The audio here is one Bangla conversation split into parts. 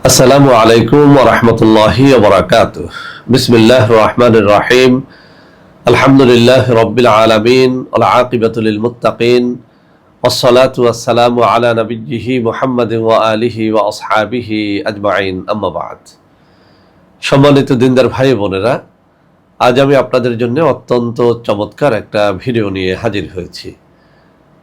আসসালামু আলাইকুম রহমতুল্লাহি ওবরাকাত বিসমিল্লাহ রহমান রাহিম আলহামদুলিল্লাহ রব্বিল আলমিন আকিবাতুল মুতাকিন والصلاة والسلام على نبيه محمد وآله وأصحابه أجمعين أما بعد সম্মানিত দিনদার ভাই বোনেরা আজ আমি আপনাদের জন্য অত্যন্ত চমৎকার একটা ভিডিও নিয়ে হাজির হয়েছি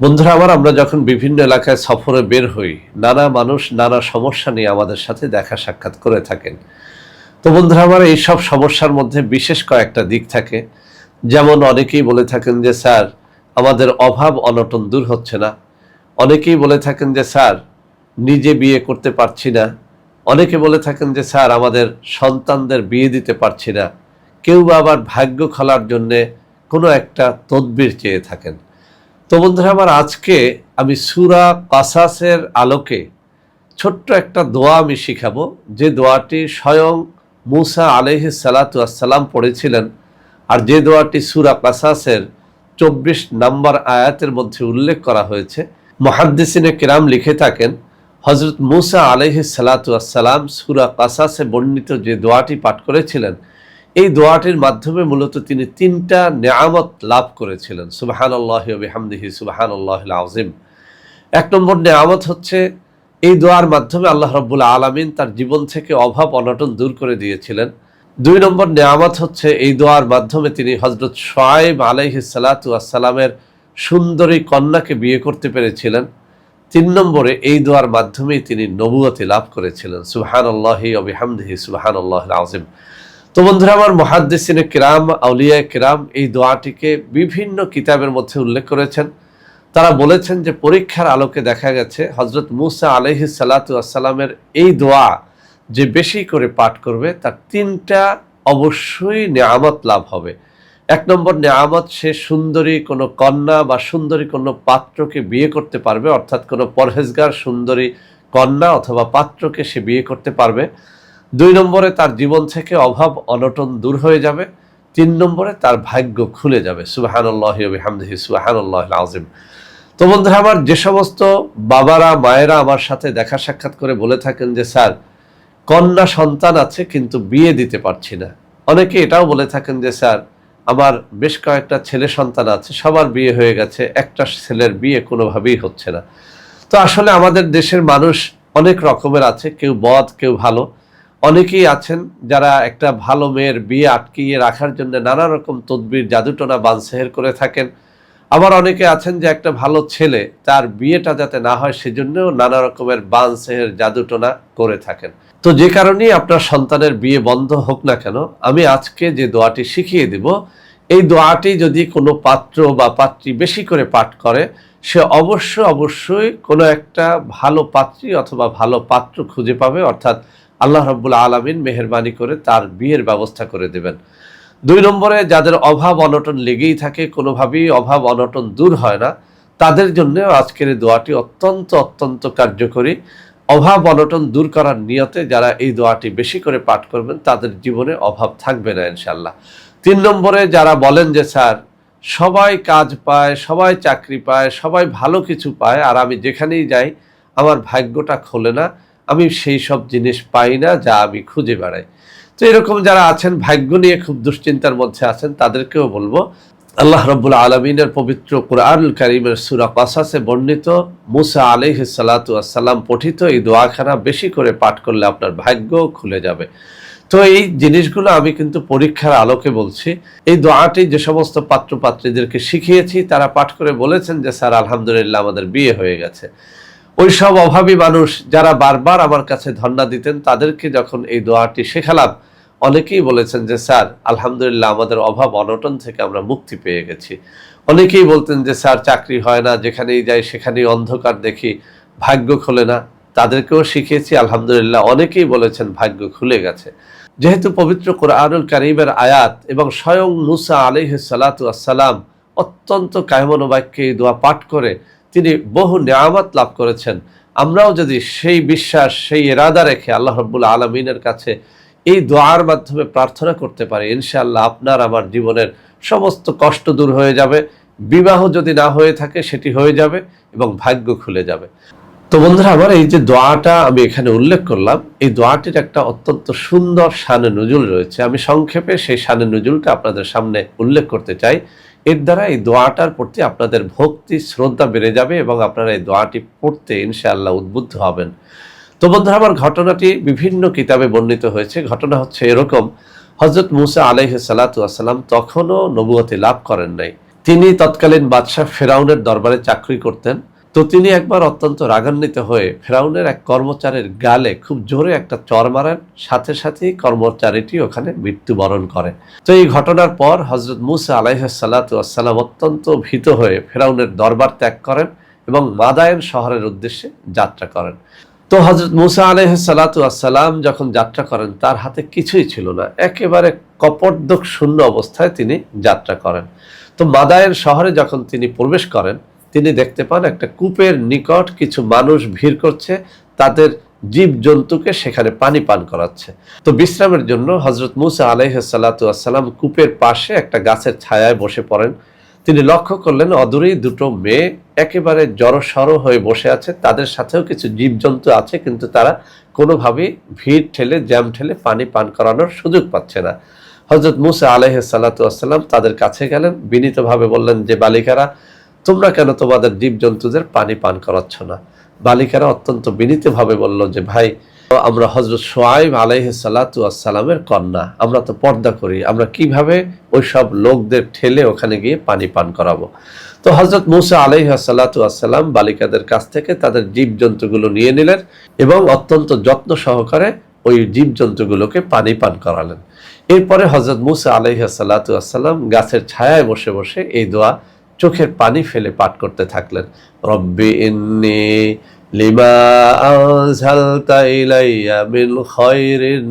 বন্ধুরা আমার আমরা যখন বিভিন্ন এলাকায় সফরে বের হই, নানা মানুষ নানা সমস্যা নিয়ে আমাদের সাথে দেখা সাক্ষাৎ করে থাকেন। তো বন্ধুরা, আমার এই সব সমস্যার মধ্যে বিশেষ কয়েকটা দিক থাকে। যেমন অনেকেই বলে থাকেন যে, স্যার, আমাদের অভাব অনটন দূর হচ্ছে না। অনেকেই বলে থাকেন যে, স্যার, নিজে বিয়ে করতে পারছি না। অনেকে বলে থাকেন যে, স্যার, আমাদের সন্তানদের বিয়ে দিতে পারছি না। কেউ আবার ভাগ্য খোলার জন্যে কোনো একটা তদবির চেয়ে থাকেন। তো বন্ধুরা, আমার আজকে আমি সুরা কাসাসের আলোকে ছোট্ট একটা দোয়া আমি শিখাবো। যে দোয়াটি স্বয়ং মুসা আলহ সালাতু আসসালাম পড়েছিলেন আর যে দোয়াটি সুরা কাসাসের চব্বিশ নম্বর আয়াতের মধ্যে উল্লেখ করা হয়েছে। মহাদ্দিসিনে কিরাম লিখে থাকেন হজরত মুসা আলহ সালাতু আসসালাম সুরা কাসাসে বর্ণিত যে দোয়াটি পাঠ করেছিলেন এই দোয়াটির মাধ্যমে মূলত তিনি তিনটা নেয়ামত লাভ করেছিলেন। সুবাহান আল্লাহ হামদিহি সুবাহান আল্লাহ আজিম এক নম্বর নেয়ামত হচ্ছে, এই দোয়ার মাধ্যমে আল্লাহ রব্বুল আলমিন তার জীবন থেকে অভাব, অনটন দূর করে দিয়েছিলেন। দুই নম্বর নেয়ামত হচ্ছে, এই দোয়ার মাধ্যমে তিনি হজরত সোয়েব আলহি সালাতু আসসালামের সুন্দরী কন্যাকে বিয়ে করতে পেরেছিলেন। তিন নম্বরে, এই দোয়ার মাধ্যমেই তিনি নবুয়তি লাভ করেছিলেন। সুবাহান আল্লাহি অবিহামদিহি সুবাহান আল্লাহ আজিম তো বন্ধুরা, আমার মহাদ্দিসিনে কিরাম, আউলিয়া কিরাম এই দোয়াটিকে বিভিন্ন কিতাবের মধ্যে উল্লেখ করেছেন। তারা বলেছেন যে, পরীক্ষার আলোকে দেখা গেছে হজরত মুসা আলহি সালাতু আসসালামের এই দোয়া যে বেশি করে পাঠ করবে, তার তিনটা অবশ্যই নেয়ামত লাভ হবে। এক নম্বর নেয়ামত, সে সুন্দরী কোনো কন্যা বা সুন্দরী কোনো পাত্রকে বিয়ে করতে পারবে, অর্থাৎ কোনো পরহেজগার সুন্দরী কন্যা অথবা পাত্রকে সে বিয়ে করতে পারবে। দুই নম্বরে তার জীবন থেকে অভাব, অনটন দূর হয়ে যাবে। তিন নম্বরে তার ভাগ্য খুলে যাবে। সুবাহানুল্লাহামদিহি সুবাহানুল্লাহ আজিম তো বন্ধুরা, আমার যে সমস্ত বাবারা, মায়েরা আমার সাথে দেখা সাক্ষাৎ করে বলে থাকেন যে, স্যার, কন্যা সন্তান আছে কিন্তু বিয়ে দিতে পারছি না। অনেকে এটাও বলে থাকেন যে, স্যার, আমার বেশ কয়েকটা ছেলে সন্তান আছে, সবার বিয়ে হয়ে গেছে, একটা ছেলের বিয়ে কোনোভাবেই হচ্ছে না। তো আসলে আমাদের দেশের মানুষ অনেক রকমের আছে, কেউ বদ, কেউ ভালো। অনেকেই আছেন যারা একটা ভালো মেয়ের বিয়ে আটকিয়ে রাখার জন্য নানা রকম তদবির, জাদুটনা বানসেহের করে থাকেন। আবার অনেকে আছেন যে একটা ভালো ছেলে, তার বিয়েটা যাতে না হয় সেজন্যও নানা রকমের বানসেহের জাদুটনা করে থাকেন। তো যে কারণেই আপনার সন্তানের বিয়ে বন্ধ হোক না কেন, আমি আজকে যে দোয়াটি শিখিয়ে দিব, এই দোয়াটি যদি কোনো পাত্র বা পাত্রী বেশি করে পাঠ করে, সে অবশ্য অবশ্যই কোনো একটা ভালো পাত্রী অথবা ভালো পাত্র খুঁজে পাবে, অর্থাৎ আল্লাহ রব্বুল আলমিন মেহরবানি করে তার বিয়ের ব্যবস্থা করে দেবেন। দুই নম্বরে, যাদের অভাব অনটন লেগেই থাকে, কোনোভাবেই অভাব অনটন দূর হয় না। তাদের জন্য আজকের দোয়াটি অত্যন্ত অত্যন্ত কার্যকরী। অভাব অনটন দূর করার নিয়তে যারা এই দোয়াটি বেশি করে পাঠ করবেন, তাদের জীবনে অভাব থাকবে না ইনশাল্লাহ তিন নম্বরে, যারা বলেন যে, স্যার, সবাই কাজ পায়, সবাই চাকরি পায়, সবাই ভালো কিছু পায়, আর আমি যেখানেই যাই, আমার ভাগ্যটা খোলে না। আমি সেই সব জিনিস পাই না যা আমি খুঁজে বেড়াই। তো এরকম যারা আছেন, ভাগ্য নিয়ে খুব দুশ্চিন্তার মধ্যে আছেন, তাদেরকেও বলব, আল্লাহ রব্বুল আলমিনের পবিত্র কুরআনুল করিমের সুরা কাসাসে বর্ণিত মুসা আলহ সালাতু আসসালাম পঠিত এই দোয়াখানা বেশি করে পাঠ করলে আপনার ভাগ্য খুলে যাবে। তো এই জিনিসগুলো আমি কিন্তু পরীক্ষার আলোকে বলছি। এই দোয়াটি যে সমস্ত পাত্র পাত্রীদেরকে শিখিয়েছি, তারা পাঠ করে বলেছেন যে, স্যার, আলহামদুলিল্লাহ, আমাদের বিয়ে হয়ে গেছে। ওই সব অভাবী মানুষ যারা বারবার আমার কাছে ধর্ণা দিতেন, তাদেরকে যখন এই দোয়াটি শেখালাম, অনেকেই বলেছেন যে, স্যার, আলহামদুলিল্লাহ আমাদের অভাব অনটন থেকে আমরা মুক্তি পেয়ে গেছি। অনেকেই বলতেন যে, স্যার, চাকরি হয় না, যেখানেই যাই সেখানেই অন্ধকার দেখি, ভাগ্য খোলে না। তাদেরকেও শিখিয়েছি, আলহামদুলিল্লাহ অনেকেই বলেছেন ভাগ্য খুলে গেছে। যেহেতু পবিত্র কোরআনুল কারিমের আয়াত এবং স্বয়ং মুসা আলিহ সালাতু আসসালাম অত্যন্ত কায়মন বাক্যে এই দোয়া পাঠ করে তিনি বহু নিয়ামত লাভ করেছেন। আমরাও যদি সেই বিশ্বাস, সেই এরাদা রেখে আল্লাহ রব্বুল আলমিনের কাছে এই দোয়ার মাধ্যমে প্রার্থনা করতে পারি, ইনশাআল্লাহ আপনার আমার জীবনের সমস্ত কষ্ট দূর হয়ে যাবে, বিবাহ যদি না হয়ে থাকে সেটি হয়ে যাবে এবং ভাগ্য খুলে যাবে। তো বন্ধুরা, আমার এই যে দোয়াটা আমি এখানে উল্লেখ করলাম, এই দোয়াটির একটা অত্যন্ত সুন্দর শানে নজুল রয়েছে। আমি সংক্ষেপে সেই সানে নজুলটা আপনাদের সামনে উল্লেখ করতে চাই। এর দ্বারা এই দোয়াটার প্রতি আপনাদের ভক্তি, শ্রদ্ধা বেড়ে যাবে এবং আপনারা এই দোয়াটি পড়তে ইনশাআল্লাহ উদ্বুদ্ধ হবেন। তো বন্ধুরা, আমার ঘটনাটি বিভিন্ন কিতাবে বর্ণিত হয়েছে। ঘটনা হচ্ছে এরকম। হজরত মুসা আলহ সালাতাম তখনও নবুয়তি লাভ করেন নাই। তিনি তৎকালীন বাদশাহ ফেরাউনের দরবারে চাকরি করতেন। তো তিনি একবার অত্যন্ত রাগান্বিত হয়ে ফেরাউনের এক কর্মচারীর গালে খুব জোরে একটা চর মারেন, সাথে সাথেই কর্মচারীটি ওখানে মৃত্যুবরণ করে। তো এই ঘটনার পর হজরত মুসা আলাইসাল্লাতাম অত্যন্ত ভীত হয়ে ফেরাউনের দরবার ত্যাগ করেন এবং মাদায়ন শহরের উদ্দেশ্যে যাত্রা করেন। তো হজরত মুসা আলহ সালাতাম যখন যাত্রা করেন, তার হাতে কিছুই ছিল না। একেবারে কপর্দক শূন্য অবস্থায় তিনি যাত্রা করেন। তো মাদায়ের শহরে যখন তিনি প্রবেশ করেন তিনি দেখতে পান একটা কূপের নিকট কিছু মানুষ ভিড় করছে, তাদের জীব জন্তুকে সেখানে পানি পান করাচ্ছে। তো বিশ্রামের জন্য হজরত মুসা আলাইহ সাল্লাতাম কূপের পাশে একটা গাছের ছায়ায় বসে পড়েন। তিনি লক্ষ্য করলেন, অদূরেই দুটো মেয়ে একেবারে জড়সড় হয়ে বসে আছে। তাদের সাথেও কিছু জীবজন্তু আছে, কিন্তু তারা কোনোভাবেই ভিড় ঠেলে, জ্যাম ঠেলে পানি পান করানোর সুযোগ পাচ্ছে না। হজরত মুসা আলহ সাল্লাতাম তাদের কাছে গেলেন, বিনীতভাবে বললেন যে, বালিকারা তোমরা কেন তোমাদের জীবজন্তুদের পানি পান করাচ্ছ না? বালিকারা অত্যন্ত বিনীতভাবে বলল যে, ভাই, আমরা হজরত সোয়াইব আলাইহ সালাতামের কন্যা। আমরা তো পর্দা করি। আমরা কীভাবে ওই সব লোকদের ঠেলে ওখানে গিয়ে পানি পান করাবো? তো হজরত মুসা আলাইহ সালাতাম বালিকাদের কাছ থেকে তাদের জীবজন্তুগুলো নিয়ে নিলেন এবং অত্যন্ত যত্ন সহকারে ওই জীব জীবজন্তুগুলোকে পানি পান করালেন। এরপরে হজরত মুসা আলাইহ সালাতাম গাছের ছায়ায় বসে বসে এই দোয়া চোখের পানি ফেলে পাঠ করতে থাকলেন। রব্বি ইন্নি লিমা আনজালতা ইলাইয়া মিন খায়রিন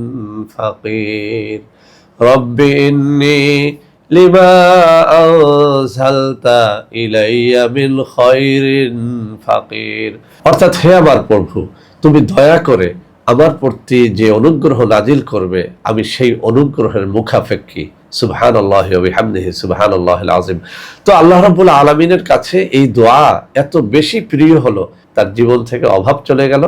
ফাকির। রব্বি ইন্নি লিমা আনজালতা ইলাইয়া মিন খায়রিন ফাকির। অর্থাৎ হে আমার প্রভু, তুমি দয়া করে আমার প্রতি যে অনুগ্রহ নাজিল করবে, আমি সেই অনুগ্রহের মুখাপেক্ষী। সুবহান আল্লাহ হামদিহি সুবহান আল্লাহ আজিম তো আল্লাহ রবুল আলমিনের কাছে এই দোয়া এত বেশি প্রিয় হলো, তার জীবন থেকে অভাব চলে গেল।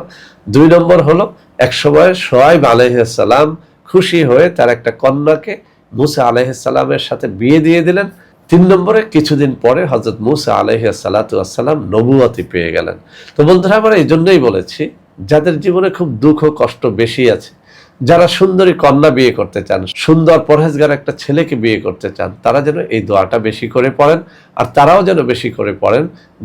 দুই নম্বর হলো, এক সময় সোয়াইব আলহাম খুশি হয়ে তার একটা কন্যাকে মুসা আলহামের সাথে বিয়ে দিয়ে দিলেন। তিন নম্বরে কিছুদিন পরে হজরত মুসা আলহ সালাতাম নবুয়াতি পেয়ে গেলেন। তো বন্ধুরা, আমরা এই জন্যই বলেছি, যাদের জীবনে খুব দুঃখ কষ্ট বেশি আছে যারা সুন্দরী কন্যা বিয়ে করতে চান, সুন্দর পরহেজগার একটা ছেলেকে বিয়ে করতে চান, তারা যেন এই দোয়াটা বেশি করে পড়েন, আর তারাও যেন বেশি করে পড়েন,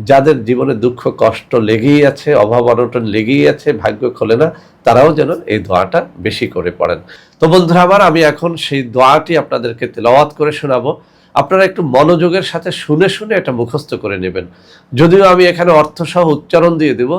যাদের জীবনে দুঃখ, কষ্ট লেগেই আছে, অভাব, অনটন লেগেই আছে, ভাগ্য খোলে না, তারাও যেন এই দোয়াটা বেশি করে পড়েন। তো বন্ধুরা আমার, আমি এখন সেই দোয়াটি আপনাদেরকে তেলাওয়াত করে শোনাবো। আপনারা একটু মনোযোগের সাথে শুনে শুনে এটা মুখস্থ করে নেবেন। যদিও আমি এখানে অর্থসহ উচ্চারণ দিয়ে দেব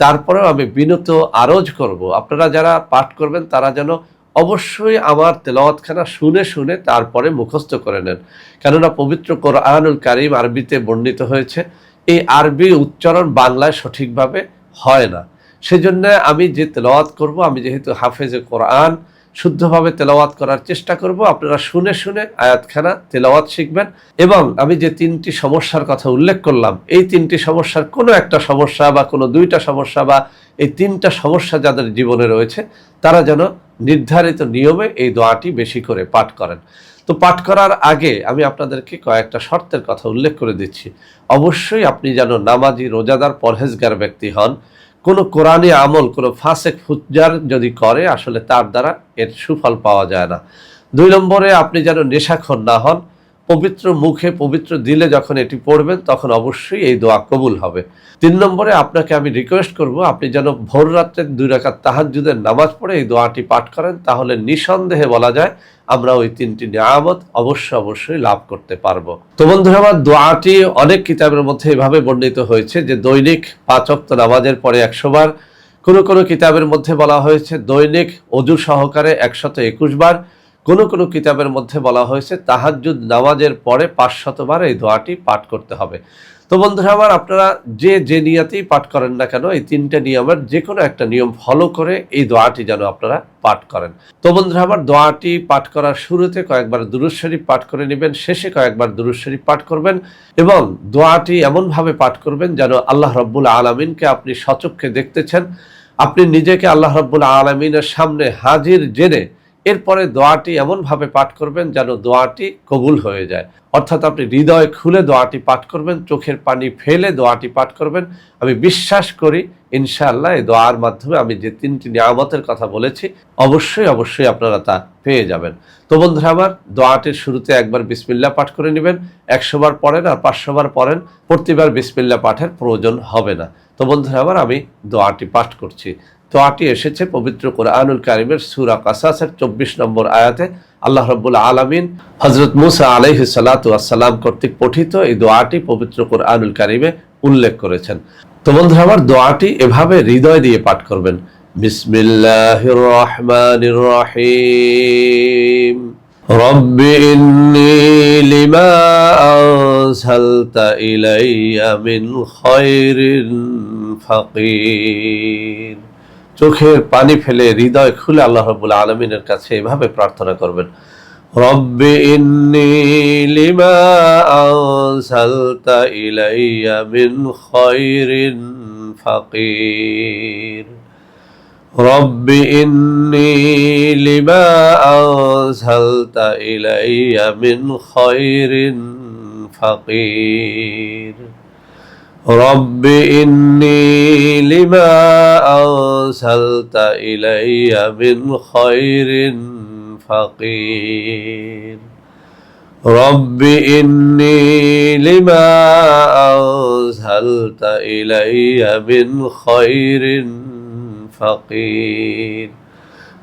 তারপরেও আমি বিনত আরজ করব। আপনারা যারা পাঠ করবেন, তারা যেন অবশ্যই আমার তেলাওয়াতখানা শুনে শুনে তারপরে মুখস্থ করে নেন। কেননা পবিত্র কোরআনুল কারিম আরবিতে বর্ণিত হয়েছে, এই আরবি উচ্চারণ বাংলায় সঠিকভাবে হয় না। সেজন্য আমি যে তেলাওয়াত করব, আমি যেহেতু হাফেজে কোরআন শুদ্ধভাবে তেলাওয়াত করার চেষ্টা করব। আপনারা শুনে শুনে আয়াতখানা তেলাওয়াত শিখবেন এবং আমি যে তিনটি সমস্যার কথা উল্লেখ করলাম, এই তিনটি সমস্যার কোনো একটা সমস্যা বা কোনো দুইটা সমস্যা বা এই তিনটা সমস্যা যাদের জীবনে রয়েছে, তারা যেন নির্ধারিত নিয়মে এই দোয়াটি বেশি করে পাঠ করেন। তো পাঠ করার আগে আমি আপনাদেরকে কয়েকটা শর্তের কথা উল্লেখ করে দিচ্ছি। অবশ্যই আপনি যেন নামাজি, রোজাদার, পরহেজগার ব্যক্তি হন। কোনো কোরআনী আমল, কোনো ফাঁসেক ফুজার যদি করে, আসলে তার দ্বারা এর সুফল পাওয়া যায় না। দুই নম্বরে আপনি যেন নেশাখর না হন পবিত্র মুখে পবিত্র দিলে যখন এটি পড়বেন, তখন অবশ্যই এই দোয়া কবুল হবে। তিন নম্বরে আপনাকে আমি রিকোয়েস্ট করব, আপনি যেন ভোর রাত্রে দুই রাকাত তাহাজুদের নামাজ পড়ে এই দোয়াটি পাঠ করেন, তাহলে নিঃসন্দেহে বলা যায় আমরা ওই তিনটি নিয়ামত অবশ্য অবশ্যই লাভ করতে পারব। তো বন্ধুরা, আমার দোয়াটি অনেক কিতাবের মধ্যে এভাবে বর্ণিত হয়েছে যে, দৈনিক পাঁচক্ত নামাজের পরে একশোবার কোনো কোনো কিতাবের মধ্যে বলা হয়েছে দৈনিক অজু সহকারে একশত একুশ বার কোনো কোনো কিতাবের মধ্যে বলা হয়েছে, তাহাজ্জুদ নামাজের পরে পাঁচ শতবার এই দোয়াটি পাঠ করতে হবে। তো বন্ধুরা আমার, আপনারা যে যে নিয়াতেই পাঠ করেন না কেন, এই তিনটে নিয়মের যে কোনো একটা নিয়ম ফলো করে এই দোয়াটি যেন আপনারা পাঠ করেন। তো বন্ধুরা আমার, দোয়াটি পাঠ করার শুরুতে কয়েকবার দুরুশ্বরী পাঠ করে নেবেন, শেষে কয়েকবার দুরুশ্বরী পাঠ করবেন এবং দোয়াটি এমনভাবে পাঠ করবেন যেন আল্লাহ রব্বুল আলমিনকে আপনি সচক্ষে দেখতেছেন। আপনি নিজেকে আল্লাহ রব্বুল আলমিনের সামনে হাজির জেনে এরপরে দোয়াটি এমনভাবে পাঠ করবেন যেন দোয়াটি কবুল হয়ে যায়। অর্থাৎ আপনি হৃদয় খুলে দোয়াটি পাঠ করবেন, চোখের পানি ফেলে দোয়াটি পাঠ করবেন। আমি বিশ্বাস করি, ইনশাআল্লাহ, এই দোয়ার মাধ্যমে আমি যে তিনটি নিয়ামতের কথা বলেছি, অবশ্যই অবশ্যই আপনারা তা পেয়ে যাবেন। তো বন্ধুরা আমার, দোয়াটির শুরুতে একবার বিসমিল্লা পাঠ করে নেবেন। একশোবার পড়েন আর পাঁচশোবার পড়েন, প্রতিবার বিসমিল্লা পাঠের প্রয়োজন হবে না। তো বন্ধুরা আমার, আমি দোয়াটি পাঠ করছি। দোয়াটি এসেছে পবিত্র কোরআনুল কারিমের সুরা কাসাসের চব্বিশ নম্বর আয়াতে আল্লাহ রব্বুল আলমিন হজরত মুসা আলহ সালাতাম কর্তৃক পঠিত এই দোয়াটি পবিত্র কোরআনুল কারিমে উল্লেখ করেছেন তো বন্ধুরা আমার দোয়াটি এভাবে হৃদয় দিয়ে পাঠ করবেন বিসমিল্লাহ রহমান রহিম رب إني لما أنزلت إلي من خير فقير চোখের পানি ফেলে হৃদয় খুলে আল্লাহ রবুল আলমিনের কাছে এভাবে প্রার্থনা করবেন। রব্বি ইন্নি লিমা আনসালতা ইলাইয়া মিন খায়রিন ফাকির। রব্বি ইন্নি লিমা আনসালতা ইলাইয়া মিন খায়রিন ফাকির। رب إني لما أرسلت إلي من خير فقير رب إني لما أرسلت إلي من خير فقير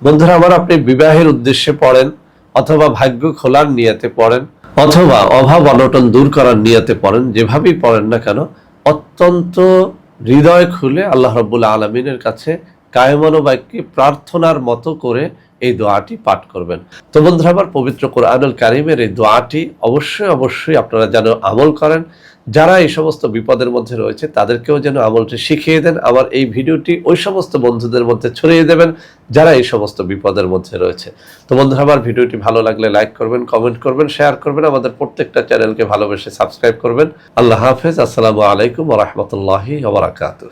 বন্ধুরা আমার আপনি বিবাহের উদ্দেশ্যে পড়েন অথবা ভাগ্য খোলার নিয়তে পড়েন অথবা অভাব অনটন দূর করার নিয়তে পড়েন যেভাবেই পড়েন না কেন অত্যন্ত হৃদয় খুলে আল্লাহ রব্বুল আলমিনের কাছে কায়মনো বাক্যে প্রার্থনার মতো করে এই দোয়াটি পাঠ করবেন। তো বন্ধুরা, আমার পবিত্র কোরআনুল কারিমের এই দোয়াটি অবশ্যই অবশ্যই আপনারা যেন আমল করেন। যারা এই সমস্ত বিপদের মধ্যে রয়েছে, তাদেরকেও যেন আমলটি শিখিয়ে দেন। আবার এই ভিডিওটি ওই সমস্ত বন্ধুদের মধ্যে ছড়িয়ে দেবেন, যারা এই সমস্ত বিপদের মধ্যে রয়েছে। তো বন্ধুরা, আমার ভিডিওটি ভালো লাগলে লাইক করবেন, কমেন্ট করবেন, শেয়ার করবেন, আমাদের প্রত্যেকটা চ্যানেলকে ভালোবেসে সাবস্ক্রাইব করবেন। আল্লাহ হাফেজ। আসসালামু আলাইকুম রহমতুল্লাহি ওবরাকাত